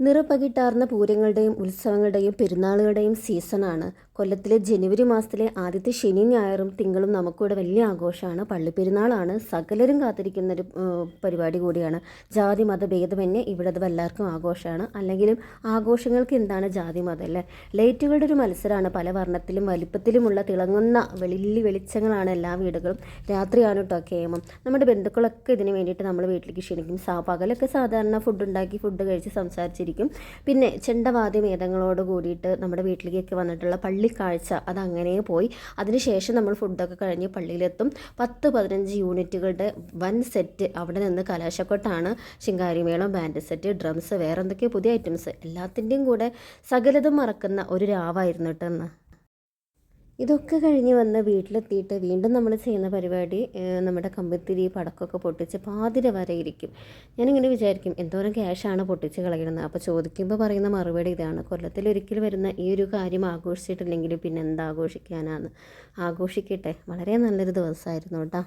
നിറപകിട്ടാർന്ന പൂരങ്ങളുടെയും ഉത്സവങ്ങളുടെയും പെരുന്നാളുകളുടെയും സീസണാണ്. കൊല്ലത്തിലെ ജനുവരി മാസത്തിലെ ആദ്യത്തെ ശനി ഞായറും തിങ്കളും നമുക്കിവിടെ വലിയ ആഘോഷമാണ്. പള്ളിപ്പെരുന്നാളാണ്. സകലരും കാത്തിരിക്കുന്ന ഒരു പരിപാടി കൂടിയാണ്. ജാതി മത ഭേദമന്യേ ഇവിടെ അത് എല്ലാവർക്കും ആഘോഷമാണ്. അല്ലെങ്കിലും ആഘോഷങ്ങൾക്ക് എന്താണ് ജാതി മതം അല്ലേ? ലൈറ്റുകളുടെ ഒരു മത്സരമാണ്. പല വർണത്തിലും വലിപ്പത്തിലുമുള്ള തിളങ്ങുന്ന വെളില്ലി വെളിച്ചങ്ങളാണ് എല്ലാ വീടുകളും. രാത്രിയാണ് കേട്ടോ കേമം നമ്മുടെ ബന്ധുക്കളൊക്കെ ഇതിന് വേണ്ടിയിട്ട് നമ്മൾ വീട്ടിലേക്ക് ക്ഷണിക്കും. പകലൊക്കെ സാധാരണ ഫുഡ് ഉണ്ടാക്കി ഫുഡ് കഴിച്ച് സംസാരിച്ചിരിക്കും. പിന്നെ ചെണ്ടവാദ്യ വേദങ്ങളോട് കൂടിയിട്ട് നമ്മുടെ വീട്ടിലേക്കൊക്കെ വന്നിട്ടുള്ള പള്ളിക്കാഴ്ച അതങ്ങനെ പോയി. അതിനുശേഷം നമ്മൾ ഫുഡൊക്കെ കഴിഞ്ഞ് പള്ളിയിലെത്തും. പത്ത് പതിനഞ്ച് യൂണിറ്റുകളുടെ വൻ സെറ്റ് അവിടെ നിന്ന് കലാശക്കൊട്ടാണ്. ശിങ്കാരിമേളം ബാൻഡ് സെറ്റ് ഡ്രംസ് വേറെ എന്തൊക്കെയോ പുതിയ ഐറ്റംസ് എല്ലാത്തിന്റെയും കൂടെ സകലതും മറക്കുന്ന ഒരു രാവായിരുന്നു കേട്ടോ ഇതൊക്കെ കഴിഞ്ഞ് വന്ന് വീട്ടിലെത്തിയിട്ട് വീണ്ടും നമ്മൾ ചെയ്യുന്ന പരിപാടി നമ്മുടെ കമ്പിത്തിരി പടക്കമൊക്കെ പൊട്ടിച്ച് പാതിര വരെ ഇരിക്കും. ഞാനിങ്ങനെ വിചാരിക്കും എന്തോരം ക്യാഷാണ് പൊട്ടിച്ച് കളയുന്നത് അപ്പോൾ ചോദിക്കുമ്പോൾ പറയുന്ന മറുപടി ഇതാണ്. കൊല്ലത്തിൽ ഒരിക്കൽ വരുന്ന ഈ ഒരു കാര്യം ആഘോഷിച്ചിട്ടില്ലെങ്കിൽ പിന്നെ എന്താഘോഷിക്കാനാണ് ആഘോഷിക്കട്ടെ. വളരെ നല്ലൊരു ദിവസമായിരുന്നു കേട്ടോ.